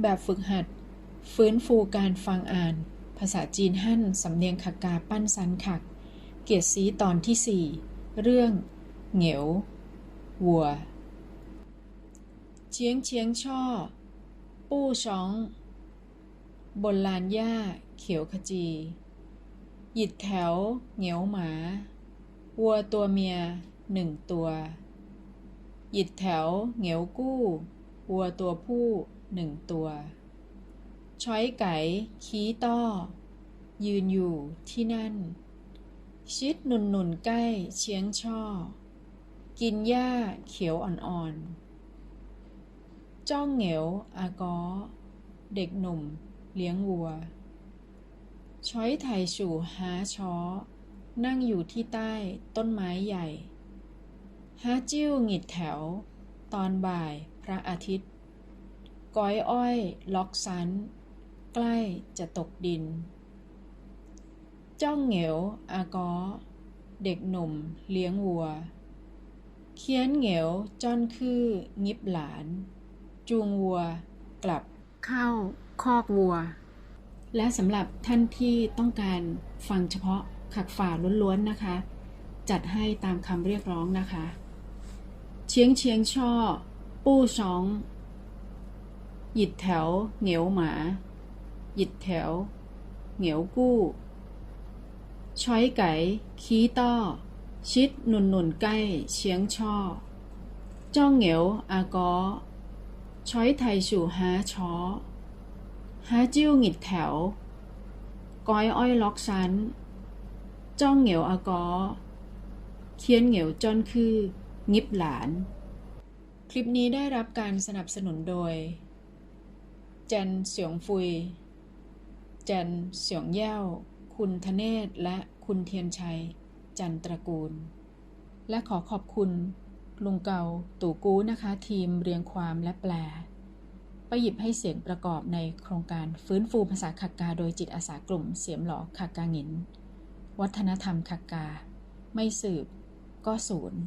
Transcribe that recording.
แบบฝึกหัด ฟื้นฟูการฟังอ่าน ภาษาจีนฮั่น สำเนียงขากาปั้นซันขัก เกียรติสีตอนที่ 4 เรื่อง เหงียว วัว เชียงเชียงช่อ ปู้ช้อง บนลานหญ้า เขียวขจี หยิดแถว เหงียวหมา วัวตัวเมียหนึ่งตัว หยิดแถว เหงียวกู้ วัวตัวผู้ หนึ่งตัวช้อยไก่ขี้ต้อ ยืนอยู่ที่นั่น ชิดหนุนหนุนใกล้เชียงช่อ กินหญ้าเขียวอ่อนๆ จ้องเหงียวอากอ เด็กหนุ่มเลี้ยงวัว ช้อยไถสู่หาช้อ นั่งอยู่ที่ใต้ต้นไม้ใหญ่ฮาจิ้วหงิดแถว ตอนบ่ายพระอาทิตย์ ก้อยอ้อย ล็อกซัน ใกล้จะตกดิน จ้องเหงียว อากอ เด็กหนุ่ม เลี้ยงวัว เคียนเหงียวจ้อนคือ งิบหลาน จูงวัว กลับ เข้า คอกวัว และสำหรับท่านที่ต้องการฟังเฉพาะขักฝ่าล้วนๆนะคะ จัดให้ตามคำเรียกร้องนะคะ เชียงเชียงช่อ ปู้ชอง หยิดแถว เหงียวหมา หยิดแถว เหงียวกู้ช้อยไก่ ขี้ต้อ ชิดหนุนหนุนใกล้ เชียงช่อ จ้องเหงียว อากอช้อยไทยสู่หาช้อหาจิ้วหงิดแถว ก้อยอ้อยล็อกซันจ้องเหงียวอากอเคียนเหงียวจ้อนคือ งิบหลาน คลิปนี้ได้รับการสนับสนุนโดย เจนเสียงฟุยเจนเสียงเย่าคุณธเนศ และคุณเทียนชัย จันตระกูล และขอขอบคุณลุงเกาตู่กู้นะคะ ทีมเรียงความและแปล ไปหยิบให้เสียงประกอบในโครงการฟื้นฟูภาษาขักกา โดยจิตอาสากลุ่มเสียมหลอขักกาหงิน วัฒนธรรมขักกา ไม่สืบ ก็ศูนย์